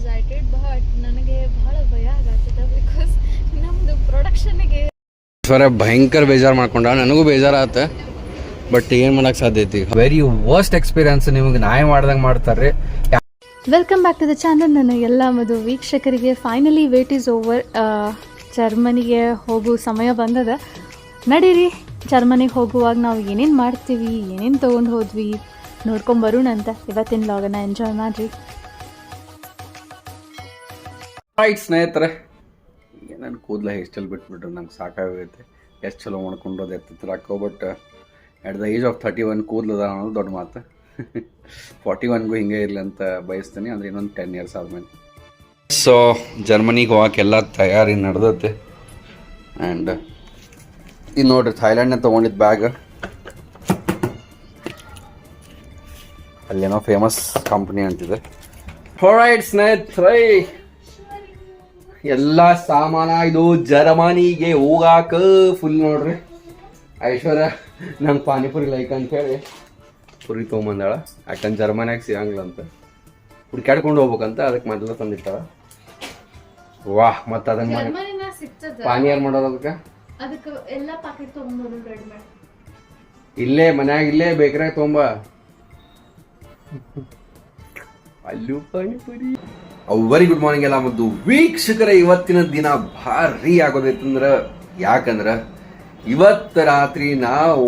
Excited but ನನಗೆ ಬಹಳ ಭಯ ಆಗತ್ತದ ಬಿಕಾಸ್ ನಮ್ಮದು ಪ್ರೊಡಕ್ಷನ್ಗೆ ಸ್ವರ ಭಯಂಕರ ಬೇಜಾರು ಮಾಡ್ಕೊಂಡ ನನಗೂ ಬೇಜಾರಾತ ಬಟ್ ಏನು ಮಾಡಕ್ಕೆ ಸಾಧ್ಯ ಐತಿ? ವೆರಿ ವರ್ಸ್ಟ್ ಎಕ್ಸ್ಪೀರಿಯನ್ಸ್ ನಿಮಗೆ ನಾಯಿ ಮಾಡ್ದಂಗೆ ಮಾಡ್ತಾರೆ welcome back to the channel ನನ್ನ ಎಲ್ಲ ಮದು ವೀಕ್ಷಕರಿಗೆ ಫೈನಲಿ ವೇಟ್ ಈಸ್ ಓವರ್ ಜರ್ಮನಿಗೆ ಹೋಗೋ ಸಮಯ ಬಂದದ. ನಡೀರಿ ಜರ್ಮನಿಗೆ ಹೋಗುವಾಗ ನಾವು ಏನೇನು ಮಾಡ್ತೀವಿ ಏನೇನು ತೊಗೊಂಡು ಹೋದ್ವಿ ನೋಡ್ಕೊಂಡು ಬರೋಣ ಅಂತ ಇವತ್ತಿನ ಲಾಗನ್ನ ಎಂಜಾಯ್ ಮಾಡಿರಿ. ರೈಟ್ ಸ್ನೇಹಿತರೆ. ನನ್ನ ಕೂದಲ ಹೇರ್ ಬಿಟ್ಬಿಟ್ರು ನಂಗೆ ಸಾಕಾಗೈತೆ ಎಷ್ಟು ಚಲೋ ಮಾಡ್ಕೊಂಡು ಎತ್ತಿತ್ರ ಹಾಕೋ but at the age of thirty one ಕೂದಲದ ಅನ್ನೋದು ದೊಡ್ಡ ಮಾತು. ಫಾರ್ಟಿ ಒನ್ಗೂ ಹಿಂಗೆ ಇರಲಿ ಅಂತ ಬಯಸ್ತೀನಿ, ಅಂದರೆ ಇನ್ನೊಂದು ಟೆನ್ ಇಯರ್ಸ್ ಆದಮೇಲೆ. ಸೊ ಜರ್ಮನಿಗೆ ಹೋಗೋಕ್ಕೆಲ್ಲ ತಯಾರಿ ನಡೆದತ್ತೆ ಆ್ಯಂಡ್ ಇದು ನೋಡ್ರಿ ಥೈಲ್ಯಾಂಡ್ನ ತೊಗೊಂಡಿದ್ದು ಬ್ಯಾಗ್ ಅಲ್ಲೇನೋ ಫೇಮಸ್ ಕಂಪ್ನಿ ಅಂತಿದೆ. ಹೊರೈಟ್ ಸ್ನೇಹಿತರೆ. ಎಲ್ಲ ಸಾಮಾನ ಇದು ಜರ್ಮನಿಗೆ ಹೋಗಾಕ ಫುಲ್ ನೋಡ್ರಿ. ಐಶ್ವರ್ಯ ನಂಗೆ ಪಾನಿಪುರಿ ಲೈಕ್ ಅಂತ ಹೇಳಿ. ಪುರಿ ತೊಗೊಂಬಂದಾಳ. ಯಾಕಂದ್ರೆ ಜರ್ಮನಿಯಾಗ ಸಿಗಂಗಿಲ್ಲ ಅಂತ. ಹುಡ್ಕ್ಯಾಡ್ಕೊಂಡು ಹೋಗ್ಬೇಕಂತ ಅದಕ್ಕೆ ಮೊದಲು ತಂದಿಟ್ಟಾಳ. ವಾಹ್ ಮತ್ತೆ ಅದನ್ನ ಮಾಡಿ. ಪಾನಿ ಯಾರು ಮಾಡೋದು ಅದಕ್ಕೆ? ಅದಕ್ಕೆ ಎಲ್ಲ ಪ್ಯಾಕೆಟ್ ತೊಗೊಂಡ್ಬರು ರೆಡಿಮೇಡ್ ಇಲ್ಲೇ ಮನ್ಯಾಗ ಇಲ್ಲೇ ಬೇಕ್ರಾಗ ತೊಂಬ ಅಲ್ಲೂ ಪಾನಿಪುರಿ. ವೆರಿ ಗುಡ್ ಮಾರ್ನಿಂಗ್ ಎಲ್ಲ ಮತ್ತು ವೀಕ್ಷಕರ, ಇವತ್ತಿನ ದಿನ ಭಾರಿ ಆಗೋದೈತಂದ್ರೆ, ಯಾಕಂದ್ರೆ ಇವತ್ತ ರಾತ್ರಿ ನಾವು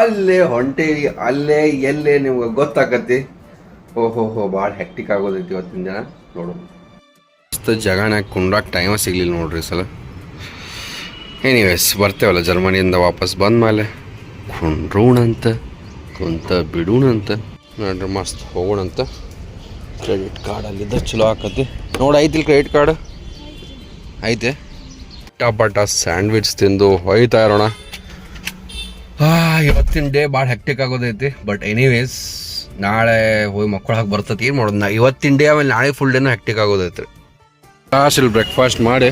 ಅಲ್ಲೇ ಹೊಂಟೇವಿ, ಅಲ್ಲೇ ಎಲ್ಲೇ ನಿಮ್ಗೆ ಗೊತ್ತಾಕತಿ ಓಹೋ ಹೋ ಭಾಳ ಹೆಕ್ಟಿಕ್ ಆಗೋದೈತಿ ಇವತ್ತಿನ ದಿನ. ನೋಡು ಮಸ್ತ್ ಜಗನಾಗ ಕುಂಡ್ರಾಕ್ ಟೈಮ ಸಿಗ್ಲಿಲ್ಲ ನೋಡ್ರಿ ಸಲ. ಎನಿವೇಸ್ ಬರ್ತೇವಲ್ಲ ಜರ್ಮನಿಯಿಂದ ವಾಪಸ್ ಬಂದ ಮೇಲೆ ಕುಂಡ್ರೋಣಂತ, ಕುಂತ ಬಿಡೂಣಂತ. ನೋಡ್ರಿ, ಮಸ್ತ್ ಹೋಗೋಣಂತ. ಕ್ರೆಡಿಟ್ ಕಾರ್ಡ್ ಅಲ್ಲಿದ್ದ ಚಲೋ ಆಕತಿ. ನೋಡಿ, ಐತಿಲ್ ಕ್ರೆಡಿಟ್ ಕಾರ್ಡ್ ಐತೆ. ಟಾ ಸ್ಯಾಂಡ್ವಿಚ್ ತಿಂದು ಹೋಯ್ತಾ ಇರೋಣ. ಇವತ್ತಿನ ಡೇ ಭಾಳ ಹೆಕ್ಟಿಕ್ ಆಗೋದೈತಿ. ಬಟ್ ಎನಿವೇಸ್ ನಾಳೆ ಹೋಗಿ ಮಕ್ಕಳಾಗ ಬರ್ತೈತಿ. ಏನು ಮಾಡೋದು? ನಾ ಇವತ್ತಿನ ಡೇ ಆಮೇಲೆ ನಾಳೆ ಫುಲ್ ಡೇನೂ ಹೆಕ್ಟಿಕ್ ಆಗೋದೈತಿ ರೀ ಇಲ್ಲಿ ಬ್ರೇಕ್ಫಾಸ್ಟ್ ಮಾಡಿ.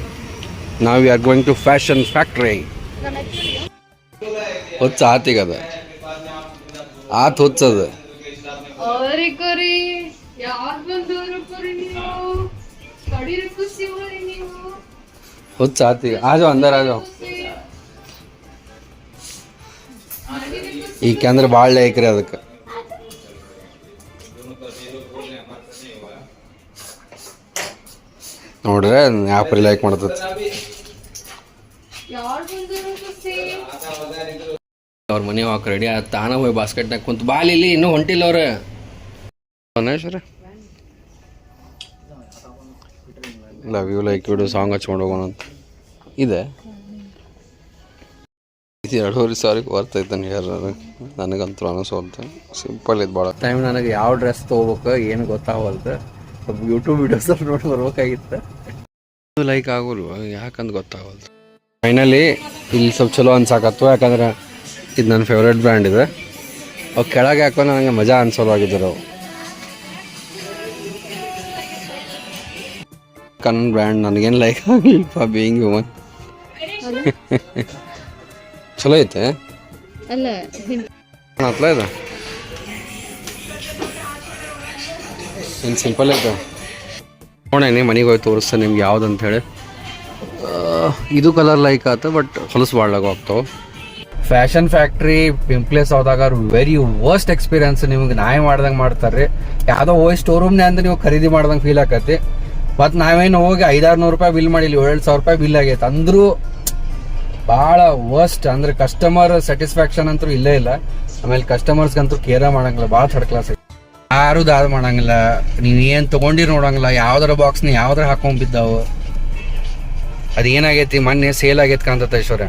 ನಾವು are going to fashion factory ಹೊಚ್ಚ ಆತಿಗದ. ಆತ್ ಹೊಚ್ಚದ ಹೊಚ್ಚ जाओ अंदर आ जाओ ಈ ಕೇಂದ್ರ ಭಾಳ ಐಕ್ರಿ ಅದಕ್ಕೆ. ನೋಡ್ರೆ ಆ್ಯಪ್ ಲೈಕ್ ಖುಷಿ ಅವ್ರ ಮನೆ ಹಾಕ್ ರೆಡಿ ತಾನ ಹೋಗಿ ಬಾಸ್ಕೆಟ್ನಾಗ ಕುಂತು. ಬಾಲ್ ಇಲ್ಲಿ ಇನ್ನೂ ಹೊಂಟಿಲ್ಲ ಅವ್ರ. Love you like you song ಹಚ್ಕೊಂಡು ಹೋಗೋಣ ಅಂತ. ಇದೆ. ಇದು ಎರಡೂವರೆ ಸಾವಿರಕ್ಕೆ ಬರ್ತೈತೆ ಯಾರು ನನಗಂತೂ ಅನಿಸೋಲ್ತು ಸಿಂಪಲ್ ಇದು ಭಾಳ ಟೈಮ್ ನನಗೆ ಯಾವ ಡ್ರೆಸ್ ತೊಗೋಬೇಕು ಏನು ಗೊತ್ತಾಗಲ್ದು. ಸ್ವಲ್ಪ ಯೂಟ್ಯೂಬ್ ವೀಡಿಯೋಸ್ ನೋಡಿ ಬರ್ಬೇಕಾಗಿತ್ತು. ಲೈಕ್ ಆಗೋಲ್ವ? ಯಾಕಂತ ಗೊತ್ತಾಗಲ್ದು? ಫೈನಲಿ ಇಲ್ಲಿ ಸ್ವಲ್ಪ ಚಲೋ ಅನ್ಸಾಕತ್ತು ಯಾಕಂದ್ರೆ ಇದು ನನ್ನ ಫೇವ್ರೇಟ್ ಬ್ರ್ಯಾಂಡ್ ಇದೆ. ಅವು ಕೆಳಗೆ ಹಾಕೋ ನನಗೆ ಮಜಾ ಅನ್ಸೋಲ್ವಾಗಿದ್ದರು ಅವು ಕನ್ ಬ್ರ್ಯಾಂಡ್ ನನಗೇನು ಲೈಕ್ ಆಗಿಲ್ಲಪ್ಪ ಬೀಯಿಂಗ್ ಹ್ಯೂಮನ್ ಚಲೋ ಐತೆ? ಅಲ್ಲ ಹತ್ಲ ಇದು. ಏನು ಸಿಂಪಲ್ ಐತೆ. ನೋಡೇನಿ ಮನೆಗೆ ಹೋಗಿ ತೋರಿಸ್ತೆ ನಿಮ್ಗೆ ಯಾವ್ದು ಅಂತ ಹೇಳಿ ಇದು ಕಲರ್ ಲೈಕ್ ಆತ ಬಟ್ ಹೊಲಸು ಭಾಳಾಗ ಹೋಗ್ತಾವೆ. ಫ್ಯಾಷನ್ ಫ್ಯಾಕ್ಟ್ರಿ ಪಿಂಪ್ಲೇಸ್ ಹೋದಾಗ ವೆರಿ ವರ್ಸ್ಟ್ ಎಕ್ಸ್ಪೀರಿಯನ್ಸ್ ನಿಮ್ಗೆ ನಾಯಿ ಮಾಡ್ದಂಗೆ ಮಾಡ್ತಾರೆ ಯಾವುದೋ ಹೋಗಿ ಸ್ಟೋರ್ ರೂಮ್ನೇ ಅಂದ್ರೆ ನೀವು ಖರೀದಿ ಮಾಡ್ದಂಗೆ ಫೀಲ್ ಆಕತಿ ಮತ್ತು ನಾವೇನು ಹೋಗಿ ಐದಾರು ನೂರು ರೂಪಾಯಿ ಬಿಲ್ ಮಾಡಿಲ್ಲ ಏಳು ಸಾವಿರ ರೂಪಾಯಿ ಬಿಲ್ ಆಗೈತೆ. ಅಂದರೂ ಭಾಳ ವರ್ಸ್ಟ್ ಅಂದ್ರೆ ಕಸ್ಟಮರ್ ಸ್ಯಾಟಿಸ್ಫ್ಯಾಕ್ಷನ್ ಅಂತೂ ಇಲ್ಲೇ ಇಲ್ಲ. ಆಮೇಲೆ ಕಸ್ಟಮರ್ಸ್ಗಂತೂ ಕೇರ ಮಾಡಂಗಿಲ್ಲ ಭಾಳ ಥರ್ಡ್ ಕ್ಲಾಸ್ ಯಾರು ದಾದ ಮಾಡಂಗಿಲ್ಲ, ನೀವು ಏನು ತಗೊಂಡಿ ನೋಡಂಗಿಲ್ಲ, ಯಾವ್ದಾರ ಬಾಕ್ಸ್ನ ಯಾವ್ದಾರ ಹಾಕೊಂಡ್ ಬಿದ್ದಾವು. ಅದೇನಾಗೈತಿ, ಮೊನ್ನೆ ಸೇಲ್ ಆಗೈತೆ ಕಾಂತತ ಐಶ್ವರ್ಯ.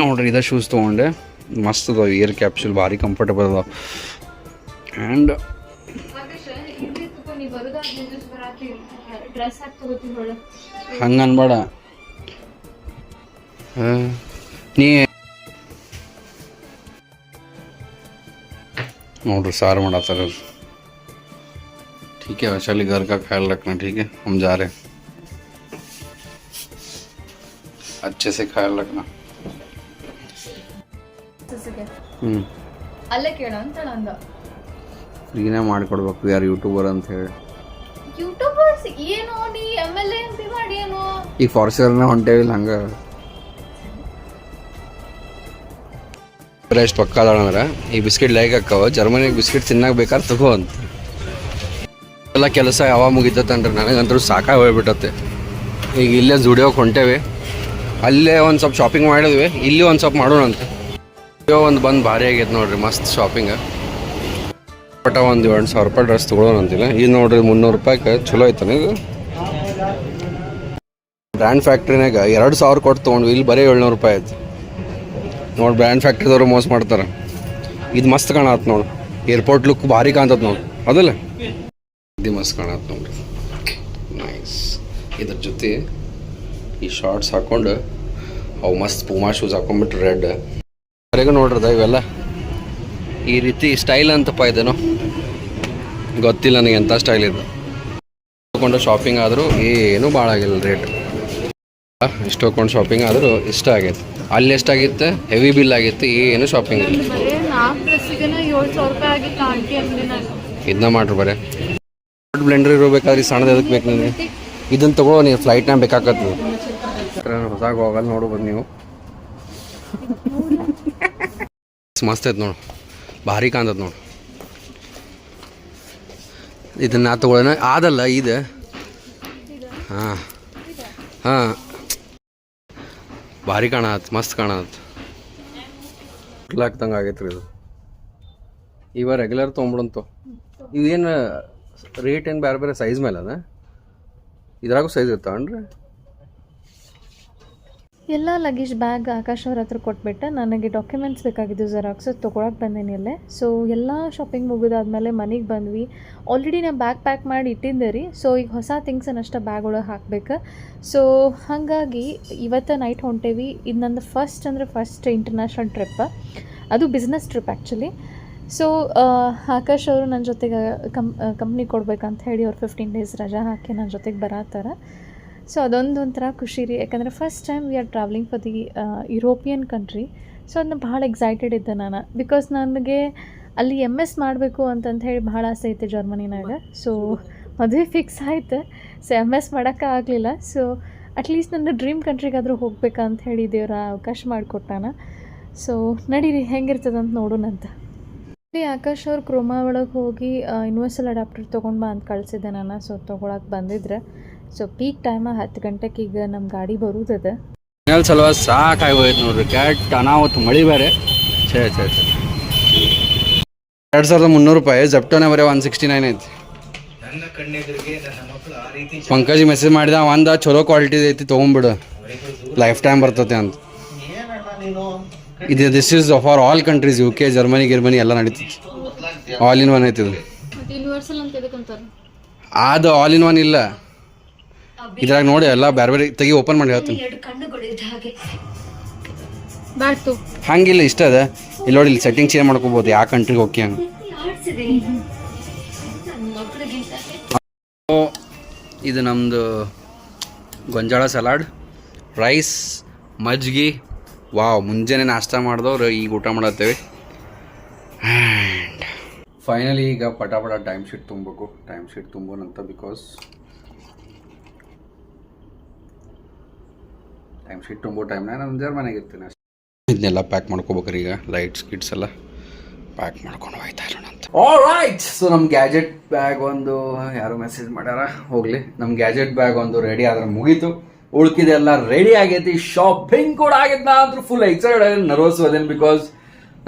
ನೋಡ್ರಿ, ಇದ ಶೂಸ್ ತೊಗೊಂಡೆ. ಮಸ್ತ್ ಅದಾವ ಇಯರ್ ಕ್ಯಾಪ್ಸೂಲ್ ಭಾರಿ ಕಂಫರ್ಟಬಲ್ ಅದಾವ. ಆ್ಯಂಡ್ ಡ್ರೆಸ್ ಹಾಕಿ ತಗೋತೀನಿ ಒಳ್ಳೆ ಹಂಗೆ ಅನ್ಬೇಡ ಹಾ. ನೀ ನೋಡ್ರಿ ಸಾರು ಮಾಡತ್ತಾರ ठीक है वैशाली घर का ख्याल रखना ठीक है हम जा रहे हैं अच्छे से ख्याल रखना ಹ್ಞೂ ಅಲ್ಲೇ ಕೇಳ ಅಂತ ಅಂದ ಫ್ರೀನೇ ಮಾಡಿಕೊಡ್ಬೇಕು ಯಾರು ಯೂಟ್ಯೂಬರ್ ಅಂತ ಹೇಳಿ ಯೂಟ್ಯೂಬರ್ಸ್ ಏನು ನೀ ಎಂ ಎಲ್ ಎ ಪಿ ಮಾಡಿ ಏನೋ ಈಗ ಹೊಂಟೇವಿಲ್ಲ ಹಂಗ. ಎಷ್ಟು ಪಕ್ಕ ಅದಾಳ ಅಂದ್ರೆ ಈ ಬಿಸ್ಕಿಟ್ ಲೈಕ್ ಹಾಕವ ಜರ್ಮನಿಗೆ ಬಿಸ್ಕಿಟ್ ತಿನ್ನಾಗ ಬೇಕಾದ್ರೆ ತಗೋ ಅಂತ. ಎಲ್ಲ ಕೆಲಸ ಯಾವಾಗ ಮುಗಿತಂದ್ರೆ ನನಗಂತೂ ಸಾಕಾಗಿ ಹೋಗ್ಬಿಟ್ಟತ್ತೆ ಈಗ ಇಲ್ಲೇ ಜುಡಿಯೋಕೆ ಹೊಂಟೇವಿ. ಅಲ್ಲೇ ಒಂದು ಸ್ವಲ್ಪ ಶಾಪಿಂಗ್ ಮಾಡಿದ್ವಿ ಇಲ್ಲಿ ಒಂದು ಸ್ವಲ್ಪ ಮಾಡೋಣ ಅಂತ ಒಂದು ಬಂದು ಭಾರಿ ಆಗೈತೆ ನೋಡ್ರಿ ಮಸ್ತ್ ಶಾಪಿಂಗ್ ಬಟ್ ಒಂದು ಎರಡು ಸಾವಿರ ರೂಪಾಯಿ ಡ್ರೆಸ್ ಅಂತಿಲ್ಲ. ಇದು ನೋಡ್ರಿ ಮುನ್ನೂರು ರೂಪಾಯಿಗೆ ಚಲೋ ಐತಾನೆ ಇದು. ಬ್ರ್ಯಾಂಡ್ ಫ್ಯಾಕ್ಟ್ರಿನಾಗ ಎರಡು ಸಾವಿರ ಕೊಟ್ಟು ತೊಗೊಂಡ್ವಿ. ಇಲ್ಲಿ ಬರೀ ಏಳ್ನೂರು ರೂಪಾಯಿ ಆಯ್ತು. ನೋಡಿ ಬ್ರ್ಯಾಂಡ್ ಫ್ಯಾಕ್ಟ್ರಿದವರು ಮೋಸ ಮಾಡ್ತಾರೆ. ಇದು ಮಸ್ತ್ ಕಾಣತ್ ನೋಡಿ. ಏರ್ಪೋರ್ಟ್ ಲುಕ್ ಭಾರಿ ಕಾಣ್ತದ ನೋಡಿ. ಅದಲ್ಲ ಇದು ಮಸ್ತ್ ಕಾಣತ್ ನೋಡ್ರಿ. ನೈಸ್ ಇದ್ರ ಜೊತೆ ಈ ಶಾರ್ಟ್ಸ್ ಹಾಕೊಂಡು ಅವು ಮಸ್ತ್ ಪೂಮಾ ಶೂಸ್ ಹಾಕೊಂಡ್ಬಿಟ್ರೆ ರೆಡ್ ಬರೀಗ ನೋಡ್ರದ ಇವೆಲ್ಲ. ಈ ರೀತಿ ಸ್ಟೈಲ್ ಅಂತಪ್ಪ ಇದೇನೋ ಗೊತ್ತಿಲ್ಲ ನನಗೆ ಎಂಥ ಸ್ಟೈಲ್ ಇದು. ತಗೊಂಡು ಶಾಪಿಂಗ್ ಆದರೂ ಏನು ಭಾಳ ಆಗಿಲ್ಲ ರೇಟ್ ಇಷ್ಟು ಶಾಪಿಂಗ್ ಆದರೂ ಇಷ್ಟ ಆಗೈತೆ. ಅಲ್ಲಿ ಎಷ್ಟಾಗಿತ್ತು? ಹೆವಿ ಬಿಲ್ ಆಗಿತ್ತು, ಏನು ಶಾಪಿಂಗ್ ಇದನ್ನ ಮಾಡ್ರಿ ಬರೇ. ಬ್ಲೆಂಡರ್ ಇರಬೇಕಾದ್ರೆ ಸಣ್ಣದ ಎದಕ್ಕೆ ಬೇಕು ನನಗೆ? ಇದನ್ನು ತಗೋ ನೀವು ಫ್ಲೈಟ್ನಾಗ ಬೇಕಾಗತ್ತೆ ಹೊಸಾಗ ಹೋಗಲ್ಲ ನೋಡ್ಬೋದು ಬಂದು ನೀವು. ಮಸ್ತ್ ಐತೆ ನೋಡು. ಭಾರಿ ಕಾಣ್ತದೆ ನೋಡಿ. ಇದನ್ನ ನಾ ತಗೊಳ್ಳೋಣ. ಆದಲ್ಲ ಇದು. ಹಾಂ. ಹಾಂ. ಭಾರಿ ಕಾಣತ್, ಮಸ್ತ್ ಕಾಣತ್. ಹಾಕ್ದಂಗೆ ಆಗೈತ್ರಿ ಇದು. ಇವ ರೆಗ್ಯುಲರ್ ತೊಗೊಂಬಿಡಂತು. ಇವೇನು ರೇಟ್ ಏನು ಬೇರೆ ಬೇರೆ ಸೈಜ್ ಮೇಲೆ ಅದ ಇದ್ರಾಗೂ ಸೈಜ್ ಇರ್ತಾವನ್ರಿ? ಎಲ್ಲ ಲಗೇಜ್ ಬ್ಯಾಗ್ ಆಕಾಶ್ ಅವ್ರ ಹತ್ರ ಕೊಟ್ಬಿಟ್ಟೆ. ನನಗೆ ಡಾಕ್ಯುಮೆಂಟ್ಸ್ ಬೇಕಾಗಿದ್ದು ಜೆರಾಕ್ಸ್ ತೊಗೊಳಕ್ಕೆ ಬಂದೇನಿ ಇಲ್ಲೇ ಸೊ ಎಲ್ಲ ಶಾಪಿಂಗ್ ಮುಗಿದಾದ್ಮೇಲೆ ಮನೆಗೆ ಬಂದ್ವಿ. ಆಲ್ರೆಡಿ ನಾನು ಬ್ಯಾಗ್ ಪ್ಯಾಕ್ ಮಾಡಿ ಇಟ್ಟಿದ್ದೆ ರೀ. ಸೊ ಈಗ ಹೊಸ ಥಿಂಗ್ಸನ್ನ ಅಷ್ಟೇ ಬ್ಯಾಗ್ ಒಳಗೆ ಹಾಕ್ಬೇಕು. ಸೊ ಹಾಗಾಗಿ ಇವತ್ತು ನೈಟ್ ಹೊಂಟೇವಿ. ಇದು ನಂದು ಫಸ್ಟ್ ಅಂದರೆ ಫಸ್ಟ್ ಇಂಟರ್ನ್ಯಾಷನಲ್ ಟ್ರಿಪ್ ಅದು business trip actually so Akash ಅವರು ನನ್ನ ಜೊತೆಗೆ ಕಂಪ್ ಕಂಪ್ನಿ ಕೊಡ್ಬೇಕಂತ ಹೇಳಿ ಅವ್ರು ಫಿಫ್ಟೀನ್ ಡೇಸ್ ರಜಾ ಹಾಕಿ ನನ್ನ ಜೊತೆಗೆ ಬರತ್ತಾರ ಸೊ ಅದೊಂದು ಒಂಥರ ಖುಷಿ ರೀ ಯಾಕಂದರೆ first time we are travelling for the European country so ಅದನ್ನ ಭಾಳ ಎಕ್ಸೈಟೆಡ್ ಇದ್ದೆ ನಾನು. ಬಿಕಾಸ್ ನನಗೆ ಅಲ್ಲಿ ಎಂ ಎಸ್ ಮಾಡಬೇಕು ಅಂತಂತ ಹೇಳಿ ಭಾಳ ಆಸೆ ಐತೆ ಜರ್ಮನಿನಾಗ ಸೊ ಮದುವೆ ಫಿಕ್ಸ್ ಆಯಿತು. ಸೊ ಎಂ ಎಸ್ ಮಾಡೋಕ್ಕೆ ಆಗಲಿಲ್ಲ. ಸೊ ಅಟ್ಲೀಸ್ಟ್ ನನ್ನ ಡ್ರೀಮ್ ಕಂಟ್ರಿಗಾದರೂ ಹೋಗ್ಬೇಕಂತ ಹೇಳಿ ದೇವ್ರ ಅವಕಾಶ ಮಾಡಿಕೊಟ್ಟಾನ. ಸೊ ನಡೀರಿ ಹೆಂಗಿರ್ತದಂತ ನೋಡೋಣಂತ ಇಲ್ಲಿ ಆಕಾಶ್ ಅವ್ರು ಕ್ರೋಮಾ ಒಳಗೆ ಹೋಗಿ ಯೂನಿವರ್ಸಲ್ ಅಡಾಪ್ಟರ್ ತೊಗೊಂಡು ಬಾ ಅಂತ ಕಳಿಸಿದ್ದೆ ನಾನು. ಸೊ ತೊಗೊಳಕ್ಕೆ ಬಂದಿದ್ರೆ. ಸೊ ಪೀಕ್ ಟೈಮ ಹತ್ತು ಗಂಟೆಗೆ ಈಗ ನಮ್ಮ ಗಾಡಿ ಬರುದದ. ಮನೇಲಿ ಸಲುವಾಗಿ ಸಾಕಾಗಿ ಹೋಯ್ತು ನೋಡ್ರಿ. ಕ್ಯಾಟ್ ಅನಾವತ್ತು ಮಳಿ ಬೇರೆ. ಛೇ ಛೇ ಛೇ. ಎರಡು ಸಾವಿರದ ಮುನ್ನೂರು ರೂಪಾಯಿ ಜಪ್ಟೋನೇ ಬರೀ ಒನ್ ಸಿಕ್ಸ್ಟಿ ನೈನ್ ಐತಿ ಪಂಕಜ್ ಮೆಸೇಜ್ ಮಾಡಿದ ಒಂದ ಚಲೋ ಕ್ವಾಲಿಟಿ ಐತಿ ತೊಗೊಂಬಿಡು. ಲೈಫ್ ಟೈಮ್ ಬರ್ತತೆ ಅಂತ. ಇದು this is for all countries UK K Germany ಗಿರ್ಮನಿ ಎಲ್ಲ ನಡೀತೈತಿ. ಆಲ್ ಇನ್ ಒನ್ ಐತಿ ಇದು. ಅದು ಆಲ್ ಇನ್ ಒನ್ ಇಲ್ಲ. ಇದ್ರಾಗ ನೋಡಿ ಎಲ್ಲ ಬೇರೆ ಬೇರೆ ತೆಗಿ ಓಪನ್ ಮಾಡಿ ಹೇಳ್ತೀನಿ. ಬ್ಯಾಡ್ತು ಹಂಗಿಲ್ಲ ಇಷ್ಟ ಅದ. ಇಲ್ಲಿ ನೋಡಿ ಇಲ್ಲಿ ಸೆಟ್ಟಿಂಗ್ ಚೇಂಜ್ ಮಾಡ್ಕೋಬೋದು ಯಾವ ಕಂಟ್ರಿಗೆ ಹೋಗಿ ಹಂಗೆ ಇದು ನಮ್ಮದು ಗೊಂಜಾಳ ಸಲಾಡ್ ರೈಸ್ ಮಜ್ಜಿಗೆ ವಾವ್ ಮುಂಜಾನೆ ನಾಷ್ಟ ಮಾಡಿದವ್ರು ಈಗ ಊಟ ಮಾಡತ್ತೇವೆ. ಆ್ಯಂಡ್ ಫೈನಲಿ ಈಗ ಪಟ ಪಟ ಟೈಮ್ ಶೀಟ್ ತುಂಬಬೇಕು. ಟೈಮ್ ಶೀಟ್ ತುಂಬೋನಂತ ಬಿಕಾಸ್ ಟೈಮ್ ಶೀಟ್ ತುಂಬೋ ಟೈಮ್ನಾಗ ನಾನು ಜರ್ಮನೆಗೆ ಇರ್ತೀನಿ ಅಷ್ಟೇ. ಇದನ್ನೆಲ್ಲ ಪ್ಯಾಕ್ ಮಾಡ್ಕೋಬೇಕ್ರಿ ಈಗ ಲೈಟ್ಸ್ ಕಿಟ್ಸ್ ಎಲ್ಲ ಪ್ಯಾಕ್ ಮಾಡ್ಕೊಂಡು ಹೋಗ್ತಾ ಇರೋಣ ಅಂತ. ರೈಟ್ ಸೊ ನಮ್ಮ ಗ್ಯಾಜೆಟ್ ಬ್ಯಾಗ್ ಒಂದು ಯಾರು ಮೆಸೇಜ್ ಮಾಡ್ಯಾರ? ಹೋಗ್ಲಿ. ನಮ್ಮ ಗ್ಯಾಜೆಟ್ ಬ್ಯಾಗ್ ಒಂದು ರೆಡಿ ಆದ್ರೆ ಮುಗೀತು. ಉಳ್ಕಿದೆಲ್ಲ ರೆಡಿ ಆಗೈತಿ. ಶಾಪಿಂಗ್ ಕೂಡ ಆಗೈತೆ ನಾ ಅಂತೂ ಫುಲ್ ಎಕ್ಸೈಟೆಡ್ ನರ್ವಸ್ ಅದೇನು ಬಿಕಾಸ್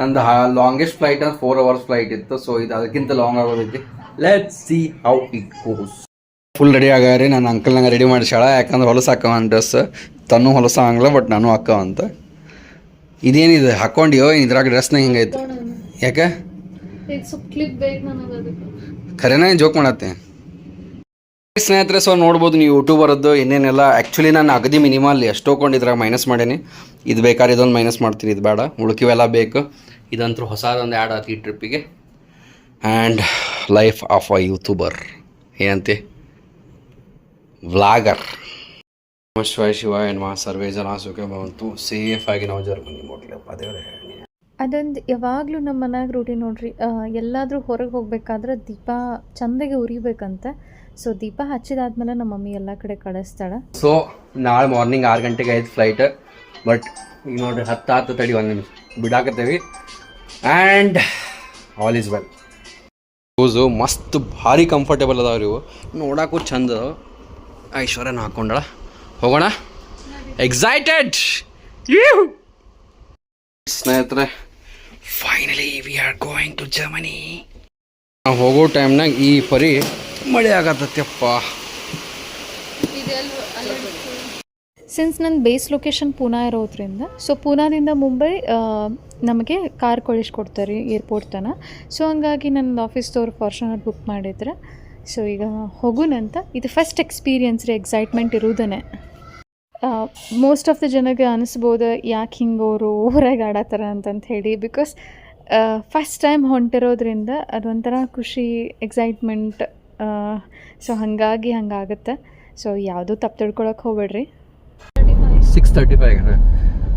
ನಂದು ಲಾಂಗೆಸ್ಟ್ ಫ್ಲೈಟ್ ಅಂದ್ರೆ ಫೋರ್ ಅವರ್ಸ್ ಫ್ಲೈಟ್ ಇತ್ತು. ಸೊ ಇದು ಅದಕ್ಕಿಂತ long ಆಗೋದೈತಿ. Let see how it goes full ready ಆಗ್ಯಾರಿ ನನ್ನ ಅಂಕಲ್ ನಂಗೆ ರೆಡಿ ಮಾಡಿಸ್ಯಾಳ. ಯಾಕಂದ್ರೆ ಹೊಲಸು ಹಾಕವ ಡ್ರೆಸ್ ತನ್ನೂ ಹೊಲಸ ಆಗಲ್ಲ ಬಟ್ ನಾನು ಹಾಕವ ಅಂತ. ಇದೇನಿದೆ ಹಾಕೊಂಡಿಯೋ ಇದ್ರಾಗ ಡ್ರೆಸ್ನ ಹಿಂಗೈತೆ ಯಾಕೆ? ಖರೇನ? ಜೋಕ್ ಮಾಡತ್ತೆ? ಸ್ನೇಹಿತರೆ ಸೊ ನೋಡ್ಬೋದು ನೀವು ಯೂಟ್ಯೂಬರದ್ದು ಇನ್ನೇನೆಲ್ಲ. ಆ್ಯಕ್ಚುಲಿ ನಾನು ಅಗದಿ ಮಿನಿಮಲ್ ಎಷ್ಟು ಇದ್ರಾಗ ಮೈನಸ್ ಮಾಡೇನಿ. ಇದು ಬೇಕಾದ್ರೆ ಇದೊಂದು ಮೈನಸ್ ಮಾಡ್ತೀನಿ ಇದು ಬೇಡ. ಉಳುಕಿವೆಲ್ಲ ಬೇಕು. ಇದಂತೂ ಹೊಸದೊಂದು ಆ್ಯಡ್ ಆಯ್ತು ಈ ಟ್ರಿಪ್ಪಿಗೆ and life of a YouTuber ಏನಂತೆ? ವ್ಲಾಗರ್. ಶಿವಾಯ ಶಿವಾಯ ನಮಃ ಸರ್ವೇ ಜನ ಸುಖ ಬಂತು ಸೇಫ್ ಆಗಿ ನಾವು ಜರ್ಮನಿ ಹೋಗ್ಲಿಪ್ಪ ದೇವರೇ ಅದೊಂದು ಯಾವಾಗಲೂ ನಮ್ಮ ಮನ್ಯಾಗ ರೂಢಿ ನೋಡ್ರಿ ಎಲ್ಲಾದರೂ ಹೊರಗೆ ಹೋಗ್ಬೇಕಾದ್ರೆ ದೀಪ ಚಂದಗೆ ಉರಿಬೇಕಂತ. ಸೊ ದೀಪ ಹಚ್ಚಿದಾದ್ಮೇಲೆ ನಮ್ಮ ಮಮ್ಮಿ ಎಲ್ಲ ಕಡೆ ಕಳಿಸ್ತಾಳೆ. ಸೊ ನಾಳೆ ಮಾರ್ನಿಂಗ್ ಆರು ಗಂಟೆಗೆ ಐದು ಫ್ಲೈಟ್ ಬಟ್ ಈಗ ನೋಡ್ರಿ ಹತ್ತು ಹತ್ತು ತಡಿ ಒಂದು ನಿಮಿಷ ಬಿಡಾಕತ್ತೇವಿ. And all is well shoes ಮಸ್ತ್ ಭಾರಿ ಕಂಫರ್ಟೇಬಲ್ ಅದಾವ ಇವು. ನೋಡೋಕ್ಕೂ ಚಂದ ಐಶ್ವರ್ಯನ ಹಾಕೊಂಡಳ. ಹೋಗೋಣ. ಎಕ್ಸೈಟೆಡ್ ಸ್ನೇಹಿತರೆ finally we are going to Germany ನಾವು ಹೋಗೋ ಟೈಮ್ನಾಗ ಈ ಪರಿ ಮಳೆ ಆಗತ್ತಪ್ಪ ಸಿನ್ಸ್ ನನ್ನ ಬೇಸ್ ಲೊಕೇಶನ್ ಪೂನಾ ಇರೋದ್ರಿಂದ ಸೊ ಪೂನಾದಿಂದ ಮುಂಬೈ ನಮಗೆ ಕಾರ್ ಕಳಿಸ್ಕೊಡ್ತಾರೆ ಏರ್ಪೋರ್ಟ್ ತನಕ ಸೊ ಹಂಗಾಗಿ ನನ್ನ ಆಫೀಸ್ದವ್ರು ಫಾರ್ಚುನರ್ ಬುಕ್ ಮಾಡಿದ್ರೆ. ಸೊ ಈಗ ಹೋಗುನಂತ ಇದು ಫಸ್ಟ್ ಎಕ್ಸ್ಪೀರಿಯನ್ಸ್ ರೀ ಎಕ್ಸೈಟ್ಮೆಂಟ್ ಇರುವುದೇ ಮೋಸ್ಟ್ ಆಫ್ ದ ಜನಕ್ಕೆ ಅನಿಸ್ಬೋದು, ಯಾಕೆ ಹಿಂಗೆ ಅವರು ಊರಾಗ ಆಡತ್ತಾರ ಅಂತಂತ ಹೇಳಿ. ಬಿಕಾಸ್ ಫಸ್ಟ್ ಟೈಮ್ ಹೊಂಟಿರೋದ್ರಿಂದ ಅದೊಂಥರ ಖುಷಿ ಎಕ್ಸೈಟ್ಮೆಂಟ್ ಸೊ ಹಾಗಾಗಿ ಹಂಗಾಗುತ್ತೆ. ಸೊ ಯಾವುದೂ ತಪ್ಪು ತಿಳ್ಕೊಳಕ್ಕೆ ಹೋಗ್ಬೇಡ್ರಿ. Six thirty five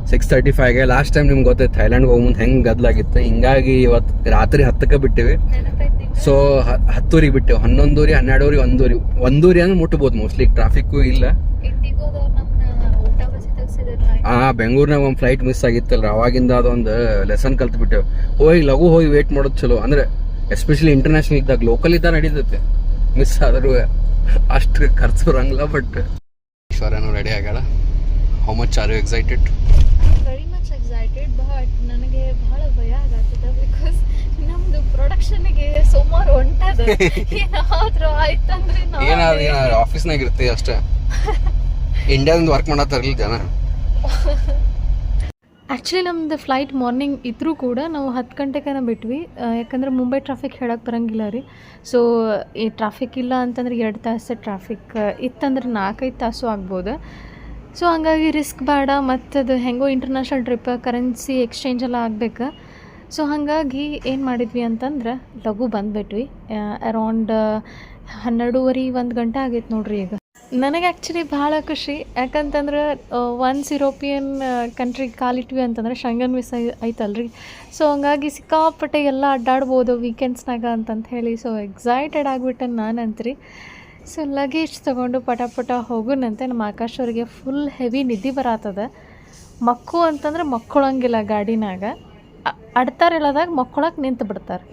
six thirty ಫೈವ್ಗೆ last time ನಿಮ್ಗೆ ಗೊತ್ತೈತೆ ಥೈಲ್ಯಾಂಡ್ಗೆ ಹೋಗಿ ಮುಂದೆ ಹೆಂಗೆ ಗದ್ಲಾಗಿತ್ತು? ಹಿಂಗಾಗಿ ಇವತ್ತು ರಾತ್ರಿ ಹತ್ತಕ್ಕೆ ಬಿಟ್ಟಿವಿ. ಸೊ ಹತ್ತೂರಿಗೆ ಬಿಟ್ಟೆವು. ಹನ್ನೊಂದೂರಿ, ಹನ್ನೆರಡೂರಿ, ಒಂದೂರಿ. ಒಂದೂರಿ ಅಂದ್ರೆ ಮುಟ್ಬೋದು ಮೋಸ್ಟ್ಲಿ ಟ್ರಾಫಿಕ್ಕು ಇಲ್ಲ. ಆ, ಬೆಂಗ್ಳೂರ್ನಾಗ ಒಂದು ಫ್ಲೈಟ್ ಮಿಸ್ ಆಗಿತ್ತಲ್ಲ ಅವಾಗಿಂದ ಅದೊಂದು ಲೆಸನ್ ಕಲ್ತು ಬಿಟ್ಟೆವು. ಹೋಗಿ, ಲಘು ಹೋಗಿ ವೇಟ್ ಮಾಡೋದು ಚಲೋ. ಅಂದ್ರೆ ಎಸ್ಪೆಷಲಿ ಇಂಟರ್ನ್ಯಾಷನಲ್ ಇದ್ದಾಗ ಲೋಕಲ್ ಇದ್ದಾಗ ನಡೀತೈತೆ. ಮಿಸ್ ಆದರೂ ಅಷ್ಟು ಖರ್ಚು ಬರಂಗಿಲ್ಲ ಬಟ್ ಈಶ್ವರನು ready ಆಗ್ಯಾಳ. How much are you excited very much excited but ನನಗೆ ಬಹಳ ಭಯ ಆಗತ್ತದ ಬಿಕಾಸ್ ನಮ್ದು ಪ್ರೊಡಕ್ಷನ್ಗೆ ಸೋಮವಾರ ಹೊಂಟದ ಏನಾದ್ರೂ ಆಯ್ತಂದ್ರೆ ಏನಾದ್ರು ಏನಾದ್ರು ಆಫೀಸ್ನಾಗ ಇರ್ತೀವಿ ಅಷ್ಟೇ? ಇಂಡಿಯಾದಿಂದ ವರ್ಕ್ ಮಾಡತ್ತಾರಲ್ಲ ಜನ? ಆ್ಯಕ್ಚುಲಿ ನಮ್ದು ಫ್ಲೈಟ್ ಮಾರ್ನಿಂಗ್ ಇದ್ದರೂ ಕೂಡ ನಾವು ಹತ್ತು ಗಂಟೆಗನ ಬಿಟ್ವಿ. ಯಾಕಂದ್ರೆ ಮುಂಬೈ ಟ್ರಾಫಿಕ್ ಹೇಳಕ್ಕೆ ಬರಂಗಿಲ್ಲ ರೀ. ಸೊ ಈ ಟ್ರಾಫಿಕ್ ಇಲ್ಲ ಅಂತಂದ್ರೆ ಎರಡು ತಾಸು ಟ್ರಾಫಿಕ್ ಇತ್ತಂದ್ರೆ ನಾಲ್ಕೈದು ತಾಸು ಆಗ್ಬೋದು. ಸೊ ಹಂಗಾಗಿ ರಿಸ್ಕ್ ಬೇಡ ಮತ್ತು ಅದು ಹೆಂಗೋ ಇಂಟರ್ನ್ಯಾಷನಲ್ ಟ್ರಿಪ್ ಕರೆನ್ಸಿ ಎಕ್ಸ್ಚೇಂಜ್ ಎಲ್ಲ ಆಗ್ಬೇಕು. ಸೊ ಹಾಗಾಗಿ ಏನು ಮಾಡಿದ್ವಿ ಅಂತಂದ್ರೆ, ಲಘು ಬಂದುಬಿಟ್ವಿ. ಅರೌಂಡ್ ಹನ್ನೆರಡೂವರೆ ಒಂದು ಗಂಟೆ ಆಗೈತೆ ನೋಡ್ರಿ ಈಗ. ನನಗೆ ಆ್ಯಕ್ಚುಲಿ ಭಾಳ ಖುಷಿ. ಯಾಕಂತಂದ್ರೆ ಒನ್ಸ್ ಯುರೋಪಿಯನ್ ಕಂಟ್ರಿಗೆ ಕಾಲಿಟ್ವಿ ಅಂತಂದ್ರೆ ಶಂಗನ್ ಮಿಸ್ ಐತಲ್ರಿ. ಸೊ ಹಂಗಾಗಿ ಸಿಕ್ಕಾಪಟ್ಟೆ ಎಲ್ಲ ಅಡ್ಡಾಡ್ಬೋದು ವೀಕೆಂಡ್ಸ್ನಾಗ ಅಂತಂತ ಹೇಳಿ. ಸೊ ಎಕ್ಸೈಟೆಡ್ ಆಗಿಬಿಟ್ಟೆ ನಾನಂತ್ರಿ. ಸೊ ಲಗೇಜ್ ತೊಗೊಂಡು ಪಟ ಪಟ ಹೋಗುನಂತೆ. ನಮ್ಮ ಆಕಾಶ್ ಅವರಿಗೆ ಫುಲ್ ಹೆವಿ ನಿದ್ದೆ ಬರತ್ತದ. ಮಕ್ಕು ಅಂತಂದ್ರೆ ಮಕ್ಕೊಳಂಗಿಲ್ಲ ಗಾಡಿನಾಗ. ಅಡ್ತಾರೆ ಹೇಳೋದಾಗ ಮಕ್ಕೊಳಕ್ಕೆ ನಿಂತು ಬಿಡ್ತಾರೆ.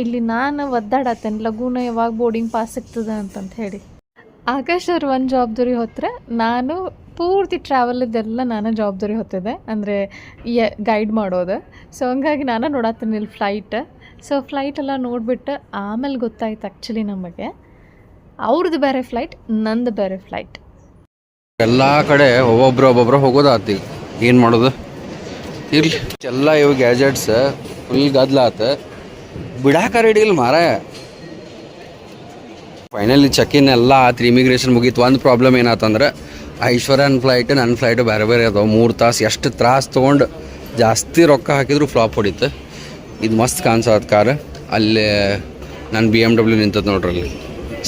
ಇಲ್ಲಿ ನಾನು ಒದ್ದಾಡತ್ತೇನೆ ಲಘುನ ಯಾವಾಗ ಬೋರ್ಡಿಂಗ್ ಪಾಸ್ ಸಿಗ್ತದೆ ಅಂತಂತ ಹೇಳಿ. ಆಕಾಶ್ ಅವ್ರು ಒಂದು ಜವಾಬ್ದಾರಿ ಹೊತ್ತರೆ ನಾನು ಪೂರ್ತಿ ಟ್ರಾವೆಲ್ದೆಲ್ಲ ನಾನು ಜವಾಬ್ದಾರಿ ಹೊತ್ತಿದೆ. ಅಂದರೆ ಗೈಡ್ ಮಾಡೋದು. ಸೊ ಹಂಗಾಗಿ ನಾನು ನೋಡತ್ತೀನಿ ಇಲ್ಲಿ ಫ್ಲೈಟ್ ಸೊ ಫ್ಲೈಟ್ ಎಲ್ಲ ನೋಡಿಬಿಟ್ಟು ಆಮೇಲೆ ಗೊತ್ತಾಯ್ತು ಆ್ಯಕ್ಚುಲಿ ನಮಗೆ. ಅವ್ರದ್ದು ಬೇರೆ ಫ್ಲೈಟ್ ನಂದು ಬೇರೆ ಫ್ಲೈಟ್ ಎಲ್ಲ ಕಡೆ ಒಬ್ಬೊಬ್ರು ಒಬ್ಬೊಬ್ರು ಹೋಗೋದಾತಿ ಏನು ಮಾಡೋದು? ಇರ್ಲಿ. ಎಲ್ಲ ಇವು ಗ್ಯಾಜೆಟ್ಸ್ ಫುಲ್ ಗದ್ಲಾತ. ಬಿಡಾಕ ರೆಡಿ ಇಲ್ಲ ಮಾರ ಫೈನಲಿ ಚೆಕ್ ಇನ್ ಎಲ್ಲ ಆತ್ರಿ. ಇಮಿಗ್ರೇಷನ್ ಮುಗೀತು. ಒಂದು ಪ್ರಾಬ್ಲಮ್ ಏನಾತಂದ್ರೆ ಐಶ್ವರ್ಯನ್ ಫ್ಲೈಟ್ ನನ್ನ ಫ್ಲೈಟ್ ಬೇರೆ ಬೇರೆ ಅದಾವೆ. ಮೂರು ತಾಸು ಎಷ್ಟು ತ್ರಾಸ ತೊಗೊಂಡು ಜಾಸ್ತಿ ರೊಕ್ಕ ಹಾಕಿದ್ರು ಫ್ಲಾಪ್ ಹೊಡಿತು. ಇದು ಮಸ್ತ್ ಕಾಣಿಸೋದು ಕಾರ್. ಅಲ್ಲಿ ನನ್ನ ಬಿ ಎಂ ಡಬ್ಲ್ಯೂ ನಿಂತದ ನೋಡ್ರಿ ಅಲ್ಲಿ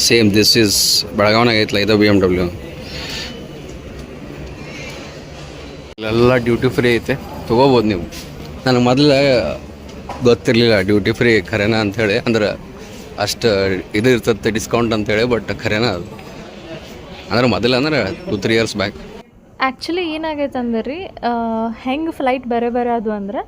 ಸೇಮ್ ದಿಸ್ ಈಸ್ ಬೆಳಗಾವ್ನಾಗ ಐತಲ್ಲ ಇದು ಬಿ ಎಂ ಡಬ್ಲ್ಯೂ ಇಲ್ಲೆಲ್ಲ ಡ್ಯೂಟಿ ಫ್ರೀ ಐತೆ. ತೊಗೋಬೋದು ನೀವು. ನನಗೆ ಮೊದಲು ಗೊತ್ತಿರಲಿಲ್ಲ ಡ್ಯೂಟಿ ಫ್ರೀ ಖರೇನ ಅಂಥೇಳಿ ಅಂದ್ರೆ ಅಷ್ಟು ಇದು ಇರ್ತದೆ ಡಿಸ್ಕೌಂಟ್ ಅಂತೇಳಿ ಬಟ್ ಖರೇನ ಅದು. ಅಂದ್ರೆ ಮೊದಲು ಅಂದ್ರೆ two three years back actually ಏನಾಗೈತೆ ಅಂದ್ರೆ ರೀ ಹೆಂಗೆ ಫ್ಲೈಟ್ ಬೇರೆ ಬೇರೆ ಅದು ಅಂದ್ರೆ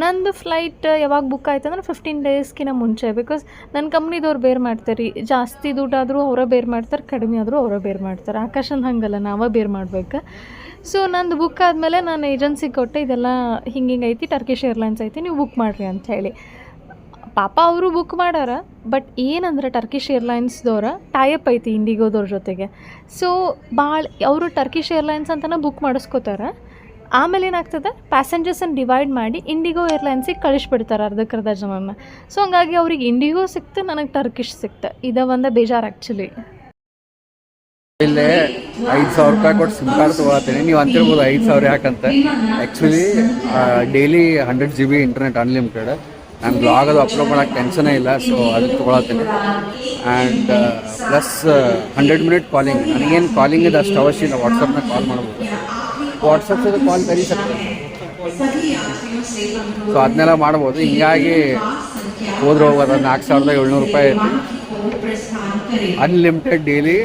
ನಂದು ಫ್ಲೈಟ್ ಯಾವಾಗ ಬುಕ್ ಆಯ್ತು ಅಂದ್ರೆ ಫಿಫ್ಟೀನ್ ಡೇಸ್ಕಿನ ಮುಂಚೆ. ಬಿಕಾಸ್ ನನ್ನ ಕಂಪ್ನಿದವ್ರು ಬೇರ್ ಮಾಡ್ತಾರೆ. ಜಾಸ್ತಿ ದುಡ್ಡಾದರೂ ಅವರೇ ಬೇರ್ ಮಾಡ್ತಾರೆ, ಕಡಿಮೆ ಆದರೂ ಅವರೇ ಬೇರ್ ಮಾಡ್ತಾರೆ. ಆಕಾಶನ ಹಂಗಲ್ಲ, ನಾವೇ ಬೇರ್ ಮಾಡ್ಬೇಕು. ಸೊ ನಂದು ಬುಕ್ ಆದಮೇಲೆ ನಾನು ಏಜೆನ್ಸಿಗೆ ಕೊಟ್ಟೆ ಇದೆಲ್ಲ ಹಿಂಗೆ ಹಿಂಗೆ ಐತಿ ಟರ್ಕಿಶ್ ಏರ್ಲೈನ್ಸ್ ಐತಿ, ನೀವು ಬುಕ್ ಮಾಡಿರಿ ಅಂತ ಹೇಳಿ. ಪಾಪ ಅವರು ಬುಕ್ ಮಾಡ್ಯಾರ ಬಟ್ ಏನಂದ್ರೆ ಟರ್ಕಿಶ್ ಏರ್ಲೈನ್ಸ್ದವ್ರ ಟೈಅಪ್ ಐತಿ ಇಂಡಿಗೋದವ್ರ ಜೊತೆಗೆ. ಸೊ ಭಾಳ ಅವರು ಟರ್ಕಿಶ್ ಏರ್ಲೈನ್ಸ್ ಅಂತಲೇ ಬುಕ್ ಮಾಡಿಸ್ಕೋತಾರೆ. ಆಮೇಲೆ ಏನಾಗ್ತದೆ? ಪ್ಯಾಸೆಂಜರ್ಸನ್ನು ಡಿವೈಡ್ ಮಾಡಿ ಇಂಡಿಗೋ ಏರ್ಲೈನ್ಸಿಗೆ ಕಳಿಸ್ಬಿಡ್ತಾರೆ ಅರ್ಧಕ್ಕರ್ಧ ಜನನ ಸೊ ಹಂಗಾಗಿ ಅವ್ರಿಗೆ ಇಂಡಿಗೋ ಸಿಕ್ತು, ನನಗೆ ಟರ್ಕಿಶ್ ಸಿಕ್ತ. ಇದ ಒಂದು ಬೇಜಾರು ಆ್ಯಕ್ಚುಲಿ ಇಲ್ಲೇ ಐದು ಸಾವಿರ ರೂಪಾಯಿ ಕೊಟ್ಟು ಸಿಮ್ ಕಾರ್ಡ್ ತೊಗೊಳತ್ತೀನಿ. ನೀವು ಅಂತಿರ್ಬೋದು ಐದು ಸಾವಿರ ಯಾಕಂತ. Actually daily hundred G B internet unlimited ನಾನು ಬ್ಲಾಗ್ ಅದು ಅಪ್ಲೋಡ್ ಮಾಡೋಕ್ಕೆ ಟೆನ್ಷನೇ ಇಲ್ಲ ಸೊ ಅದು ತೊಗೊಳತ್ತೀನಿ. And plus hundred minute calling ನನಗೇನು ಕಾಲಿಂಗ್ ಅಷ್ಟು ಅವಶ್ಯ ಇಲ್ಲ. ವಾಟ್ಸಪ್ನಾಗ ಕಾಲ್ ಮಾಡ್ಬೋದು. ವಾಟ್ಸಪ್ ಕಾಲ್ ಕರಿ ಸೊ ಅದನ್ನೆಲ್ಲ ಮಾಡ್ಬೋದು. ಹಿಂಗಾಗಿ ಹೋದ್ರೆ ಹೋಗೋದು ನಾಲ್ಕು ಸಾವಿರದ ಏಳ್ನೂರು ರೂಪಾಯಿ ಐತಿ unlimited daily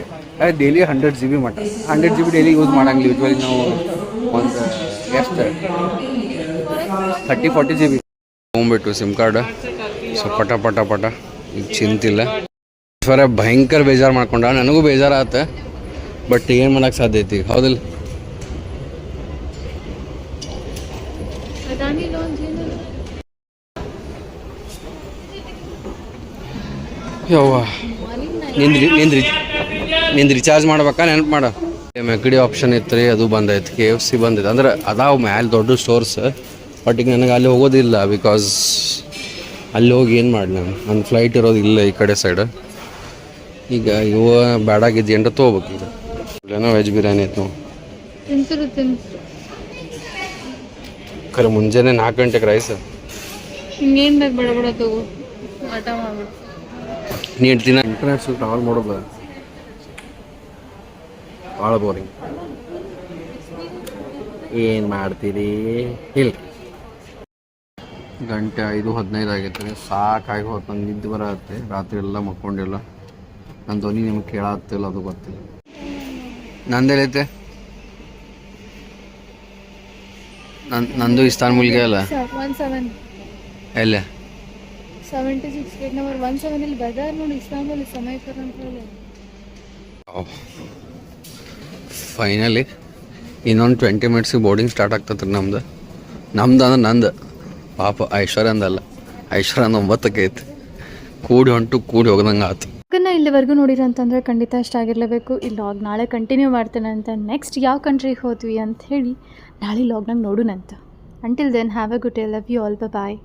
daily hundred G B ಮಟ್ಟ. Hundred G B daily use ಮಾಡಂಗಿಲ್ಲ. ಯೂಶ್ವಲಿ ನಾವು ಒಂದು ಎಷ್ಟು? ಥರ್ಟಿ ಫಾರ್ಟಿ ಜಿ ಬಿ ತೊಗೊಂಬಿಟ್ಟು ಸಿಮ್ ಕಾರ್ಡ್ ಸೊ ಪಟ ಪಟ ಪಟ. ಈಗ ಚಿಂತಿಲ್ಲ. ಸ್ವರ ಭಯಂಕರ ಬೇಜಾರು ಮಾಡ್ಕೊಂಡ. ನನಗೂ ಬೇಜಾರಾತ ಬಟ್ ಏನು ಮಾಡೋಕ್ಕೆ ಸಾಧ್ಯ ಐತಿ? ಹೌದಿಲ್ಲ. ಯವ್ವ. ನಿಂದು ನಿಂದು ನಿಂದು ರಿಚಾರ್ಜ್ ಮಾಡ್ಬೇಕಾ? ನೆನಪು ಮಾಡ. ಮೆಕಡಿ ಆಪ್ಷನ್ ಇತ್ತು ರೀ ಅದು ಬಂದೈತೆ. ಕೆ ಎಫ್ ಸಿ ಬಂದೈತೆ. ಅಂದ್ರೆ ಅದಾವ ಮ್ಯಾಲೆ ದೊಡ್ಡ ಸ್ಟೋರ್ಸ್ ಬಟ್ ಈಗ ನನಗೆ ಅಲ್ಲಿ ಹೋಗೋದಿಲ್ಲ ಬಿಕಾಸ್ ಅಲ್ಲಿ ಹೋಗಿ ಏನು ಮಾಡಿ ನಾನು? ನನ್ನ ಫ್ಲೈಟ್ ಇರೋದು ಇಲ್ಲ ಈ ಕಡೆ ಸೈಡ್ ಈಗ ಇವ ಬ್ಯಾಡಾಗಿದ್ದು ಎಂಟ ತೊಗೋಬೇಕು ಈಗ. ವೆಜ್ ಬಿರಿಯಾನಿ ಐತೆ ನಾವು ಖರೆ ಮುಂಜಾನೆ ನಾಲ್ಕು ಗಂಟೆಗೆ ರೈಸ್ ಹಿಂಗೇನು ಬೇಕು ಬಡ ಬಡ ತಗೋ. ಆಟ ಮಾಡ್ಬಿಡು ನೀ ದಿನ ಇಂಟರ್ನೆಟ್ ಟ್ರಾವೆಲ್ ಮಾಡೋದು. ಭಾಳ ಬೋರಿಂಗ್ ಏನು ಮಾಡ್ತೀರಿ? ಇಲ್ಲ ಗಂಟೆ ಐದು ಹದಿನೈದು ಆಗೈತೆ ಸಾಕಾಗಿ ಹೋತ್ ನಂಗೆ ನಿದ್ದೆ ಬರತ್ತೆ. ರಾತ್ರಿ ಎಲ್ಲ ಮಕ್ಕೊಂಡಿಲ್ಲ. ನನ್ನ ಧ್ವನಿ ನಿಮ್ಗೆ ಕೇಳತ್ತಿಲ್ಲ ಅದು ಗೊತ್ತಿಲ್ಲ. ನಂದೇಲೈತೆ ನನ್ ನಂದು ಇಸ್ತಾನ್ಬುಲ್ಗೆ ಅಲ್ಲ? ಒನ್ ಸೆವೆನ್ ಎಲ್ಲ? Seventy six gate number one seven ಇಲ್ಲಿ ಬಜಾರ್ ನೋಡಿ ಇಸ್ತಾನ್ಬುಲ್ ಸಮಯ ಸರ್ ಅಂತ ಹೇಳಿ. ಫೈನಲಿ ಇನ್ನೊಂದು ಟ್ವೆಂಟಿ ಮಿನಿಟ್ಸಿಗೆ ಬೋರ್ಡಿಂಗ್ ಸ್ಟಾರ್ಟ್ ಆಗ್ತದೆ ರೀ ನಮ್ದು. ನಮ್ದು ಅಂದ್ರೆ ನಂದು. ಪಾಪ ಐಶ್ವರ್ಯ ಅಂದಲ್ಲ ಐಶ್ವರ್ಯ ಅಂದ ಒಂಬತ್ತಕ್ಕೆ ಐತಿ. ಕೂಡಿ ಹೊಂಟು ಕೂಡಿ ಹೋಗ್ದಂಗೆ ಆತು ಅದನ್ನು ಇಲ್ಲಿವರೆಗೂ ನೋಡಿರಿ ಅಂತಂದರೆ ಖಂಡಿತ ಇಷ್ಟ ಆಗಿರಲೇಬೇಕು. ಈ ಲಾಗ್ ನಾಳೆ ಕಂಟಿನ್ಯೂ ಮಾಡ್ತೇನೆ ಅಂತ. ನೆಕ್ಸ್ಟ್ ಯಾವ ಕಂಟ್ರಿಗೆ ಹೋದ್ವಿ ಅಂತ ಹೇಳಿ ನಾಳೆ ಲಾಗ್ನಾಗ ನೋಡೋಣಂತ until then have a good day love you all bye